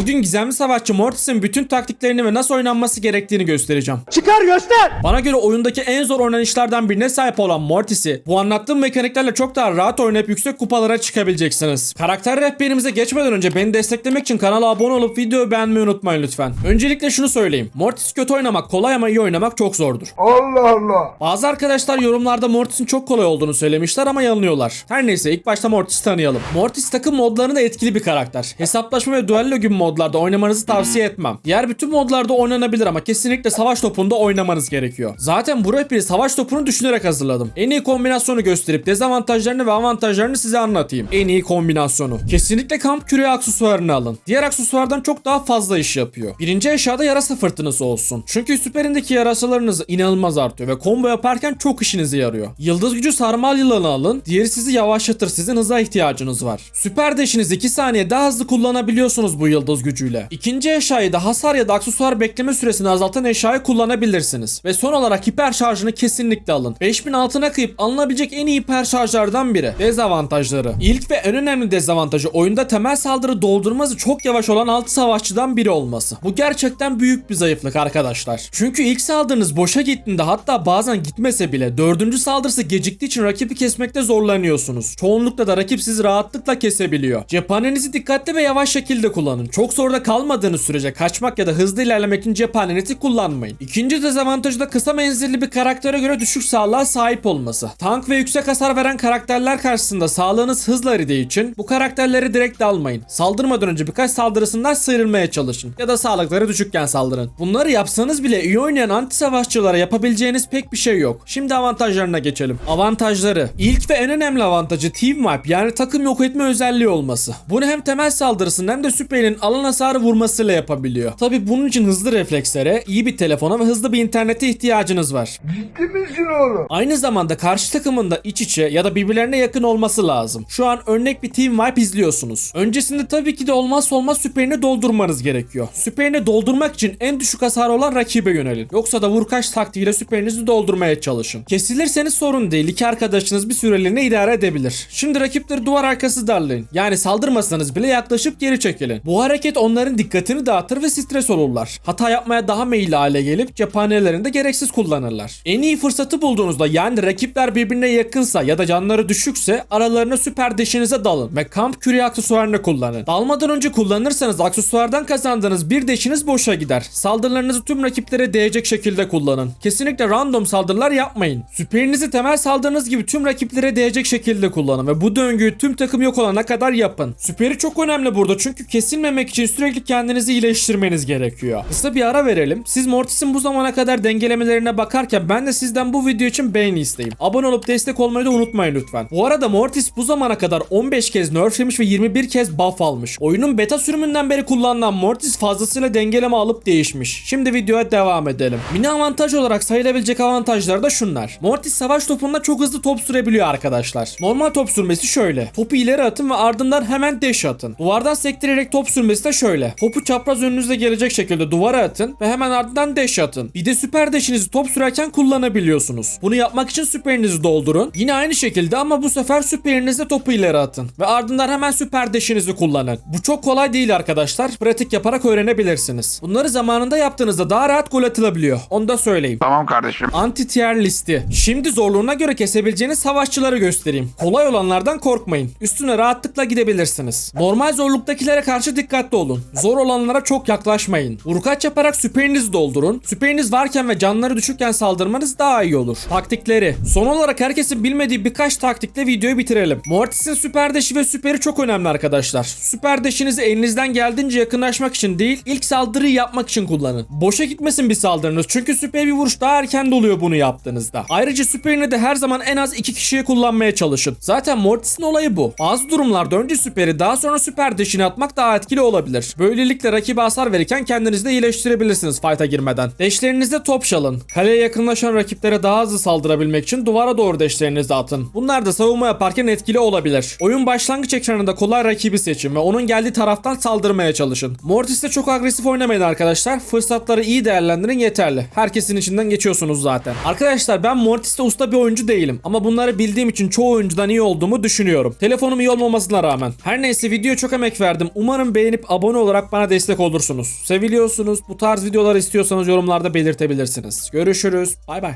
Bugün gizemli savaşçı Mortis'in bütün taktiklerini ve nasıl oynanması gerektiğini göstereceğim. Çıkar göster. Bana göre oyundaki en zor oynanışlardan birine sahip olan Mortis'i bu anlattığım mekaniklerle çok daha rahat oynayıp yüksek kupalara çıkabileceksiniz. Karakter rehberimize geçmeden önce beni desteklemek için kanala abone olup videoyu beğenmeyi unutmayın lütfen. Öncelikle şunu söyleyeyim. Mortis kötü oynamak kolay ama iyi oynamak çok zordur. Allah Allah. Bazı arkadaşlar yorumlarda Mortis'in çok kolay olduğunu söylemişler ama yanılıyorlar. Her neyse ilk başta Mortis'i tanıyalım. Mortis takım modlarında etkili bir karakter. Hesaplaşma ve duello gibi modlarda oynamanızı tavsiye etmem. Diğer bütün modlarda oynanabilir ama kesinlikle savaş topunda oynamanız gerekiyor. Zaten bu rehberi savaş topunu düşünerek hazırladım. En iyi kombinasyonu gösterip dezavantajlarını ve avantajlarını size anlatayım. En iyi kombinasyonu. Kesinlikle kamp küreği aksesuarını alın. Diğer aksesuardan çok daha fazla iş yapıyor. Birinci eşyada yarasa fırtınası olsun. Çünkü süperindeki yarasalarınız inanılmaz artıyor ve combo yaparken çok işinize yarıyor. Yıldız gücü sarmal yılanı alın. Diğeri sizi yavaşlatır. Sizin hıza ihtiyacınız var. Süper deşinizi 2 saniye daha hızlı kullanabiliyorsunuz bu yıldız gücüyle. İkinci eşyayı da hasar ya da aksesuar bekleme süresini azaltan eşyayı kullanabilirsiniz. Ve son olarak hiper şarjını kesinlikle alın. 5000 altına kıyıp alınabilecek en iyi hiper şarjlardan biri. Dezavantajları. İlk ve en önemli dezavantajı oyunda temel saldırı doldurması çok yavaş olan 6 savaşçıdan biri olması. Bu gerçekten büyük bir zayıflık arkadaşlar. Çünkü ilk saldırınız boşa gittiğinde hatta bazen gitmese bile dördüncü saldırısı geciktiği için rakibi kesmekte zorlanıyorsunuz. Çoğunlukla da rakip sizi rahatlıkla kesebiliyor. Cephanenizi dikkatli ve yavaş şekilde kullanın. Çok zorda kalmadığınız sürece kaçmak ya da hızlı ilerlemek için cephanenizi kullanmayın. İkinci dezavantajı da kısa menzilli bir karaktere göre düşük sağlığa sahip olması. Tank ve yüksek hasar veren karakterler karşısında sağlığınız hızla eridiği için bu karakterleri direkt almayın. Saldırmadan önce birkaç saldırısından sıyrılmaya çalışın. Ya da sağlıkları düşükken saldırın. Bunları yapsanız bile iyi oynayan anti savaşçılara yapabileceğiniz pek bir şey yok. Şimdi avantajlarına geçelim. Avantajları. İlk ve en önemli avantajı Team Wipe yani takım yok etme özelliği olması. Bunu hem temel saldırısının hem de süperinin alan hasarı vurmasıyla yapabiliyor. Tabi bunun için hızlı reflekslere, iyi bir telefona ve hızlı bir internete ihtiyacınız var. Ciddi misin oğlum? Aynı zamanda karşı takımın da iç içe ya da birbirlerine yakın olması lazım. Şu an örnek bir team wipe izliyorsunuz. Öncesinde tabii ki de olmazsa olmaz süperini doldurmanız gerekiyor. Süperini doldurmak için en düşük hasar olan rakibe yönelin. Yoksa da vurkaç taktiğiyle süperinizi doldurmaya çalışın. Kesilirseniz sorun değil. İki arkadaşınız bir süreliğine idare edebilir. Şimdi rakipleri duvar arkası darlayın. Yani saldırmasanız bile yaklaşıp geri çekilin. Bu hareket onların dikkatini dağıtır ve stres olurlar. Hata yapmaya daha meyilli hale gelip cephanelerini de gereksiz kullanırlar. En iyi fırsatı bulduğunuzda yani rakipler birbirine yakınsa ya da canları düşükse aralarına süper deşinize dalın ve kamp küreği aksesuarını kullanın. Dalmadan önce kullanırsanız aksesuardan kazandığınız bir deşiniz boşa gider. Saldırılarınızı tüm rakiplere değecek şekilde kullanın. Kesinlikle random saldırılar yapmayın. Süperinizi temel saldırınız gibi tüm rakiplere değecek şekilde kullanın ve bu döngüyü tüm takım yok olana kadar yapın. Süperi çok önemli burada çünkü kesilmemek için sürekli kendinizi iyileştirmeniz gerekiyor. Kısa bir ara verelim. Siz Mortis'in bu zamana kadar dengelemelerine bakarken ben de sizden bu video için beğeni isteyeyim. Abone olup destek olmayı da unutmayın lütfen. Bu arada Mortis bu zamana kadar 15 kez nerflemiş ve 21 kez buff almış. Oyunun beta sürümünden beri kullanılan Mortis fazlasıyla dengeleme alıp değişmiş. Şimdi videoya devam edelim. Mini avantaj olarak sayılabilecek avantajlar da şunlar. Mortis savaş topunda çok hızlı top sürebiliyor arkadaşlar. Normal top sürmesi şöyle. Topu ileri atın ve ardından hemen dash atın. Duvardan sektirerek top sürmesi de şöyle. Topu çapraz önünüze gelecek şekilde duvara atın ve hemen ardından dash atın. Bir de süper dash'inizi top sürerken kullanabiliyorsunuz. Bunu yapmak için süperinizi doldurun. Yine aynı şekilde ama bu sefer süperinizle topu ileri atın. Ve ardından hemen süper dash'inizi kullanın. Bu çok kolay değil arkadaşlar. Pratik yaparak öğrenebilirsiniz. Bunları zamanında yaptığınızda daha rahat gol atılabiliyor. Onu da söyleyeyim. Tamam kardeşim. Anti tier listi. Şimdi zorluğuna göre kesebileceğiniz savaşçıları göstereyim. Kolay olanlardan korkmayın. Üstüne rahatlıkla gidebilirsiniz. Normal zorluktakilere karşı dikkatli olun. Zor olanlara çok yaklaşmayın. Vurkaç yaparak süperinizi doldurun. Süperiniz varken ve canları düşükken saldırmanız daha iyi olur. Taktikleri. Son olarak herkesin bilmediği birkaç taktikle videoyu bitirelim. Mortis'in süper deşi ve süperi çok önemli arkadaşlar. Süper deşinizi elinizden geldiğince yakınlaşmak için değil, ilk saldırıyı yapmak için kullanın. Boşa gitmesin bir saldırınız çünkü süper bir vuruş daha erken doluyor bunu yaptığınızda. Ayrıca süperini de her zaman en az iki kişiye kullanmaya çalışın. Zaten Mortis'in olayı bu. Bazı durumlarda önce süperi daha sonra süper deşini atmak daha etkili olabilir. Böylelikle rakibe hasar verirken kendinizi de iyileştirebilirsiniz fight'a girmeden. Deşlerinizde top çalın. Kaleye yakınlaşan rakiplere daha hızlı saldırabilmek için duvara doğru deşlerinizi atın. Bunlar da savunma yaparken etkili olabilir. Oyun başlangıç ekranında kolay rakibi seçin ve onun geldiği taraftan saldırmaya çalışın. Mortis'te çok agresif oynamayın arkadaşlar. Fırsatları iyi değerlendirin yeterli. Herkesin içinden geçiyorsunuz zaten. Arkadaşlar ben Mortis'te usta bir oyuncu değilim ama bunları bildiğim için çoğu oyuncudan iyi olduğumu düşünüyorum. Telefonum iyi olmamasına rağmen. Her neyse video çok emek verdim. Umarım beğenip abone olarak bana destek olursunuz. Seviliyorsunuz. Bu tarz videolar istiyorsanız yorumlarda belirtebilirsiniz. Görüşürüz. Bay bay.